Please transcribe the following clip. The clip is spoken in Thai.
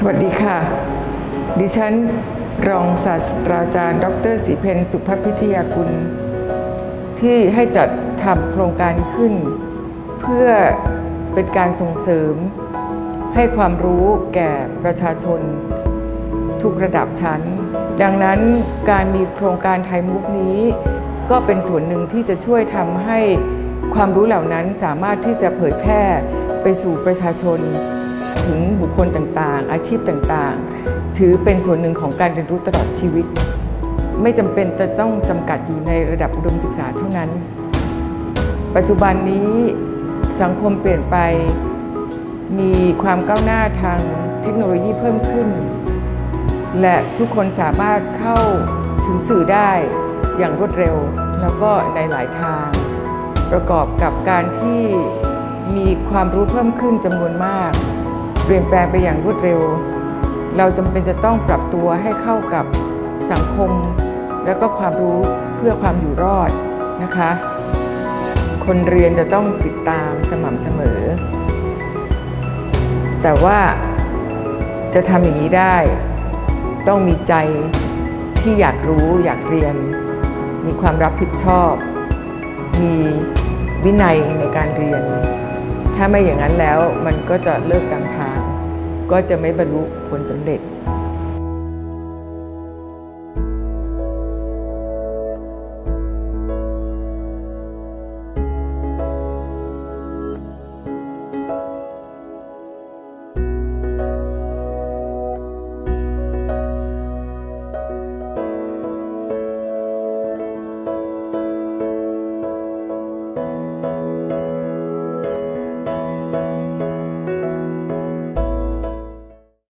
สวัสดีค่ะ ดิฉัน รองศาสตราจารย์ ดรศรีเพนสุภพิทยากุล ที่ให้จัดทำโครงการนี้ขึ้น เพื่อเป็นการส่งเสริม ให้ความรู้แก่ประชาชน ทุกระดับชั้น ดังนั้นการมีโครงการไทยมุกนี้ ก็เป็นส่วนหนึ่งที่จะช่วยทำให้ความรู้เหล่านั้นสามารถที่จะเผยแพร่ไปสู่ประชาชน ถึงบุคคลต่างๆ อาชีพต่างๆ ถือเป็นส่วนหนึ่งของการเรียนรู้ตลอดชีวิต ไม่จำเป็นจะต้องจำกัดอยู่ในระดับอุดมศึกษาเท่านั้น ปัจจุบันนี้สังคมเปลี่ยนไปมีความก้าวหน้าทางเทคโนโลยีเพิ่มขึ้น และทุกคนสามารถเข้าถึงสื่อได้อย่างรวดเร็ว แล้วก็ในหลายทาง ประกอบกับการที่มีความรู้เพิ่มขึ้นจำนวนมาก เปลี่ยนแปลงไปอย่างรวดเร็ว เราจำเป็นจะต้องปรับตัวให้เข้ากับสังคม แล้วก็ความรู้เพื่อความอยู่รอดนะคะ คนเรียนจะต้องติดตามสม่ำเสมอ แต่ว่าจะทำอย่างนี้ได้ ต้องมีใจที่อยากรู้อยากเรียน มีความรับผิดชอบ มีวินัยในการเรียน ถ้าไม่อย่างนั้นแล้วมันก็จะเลิกกลางทาง ก็จะไม่บรรลุผลสำเร็จ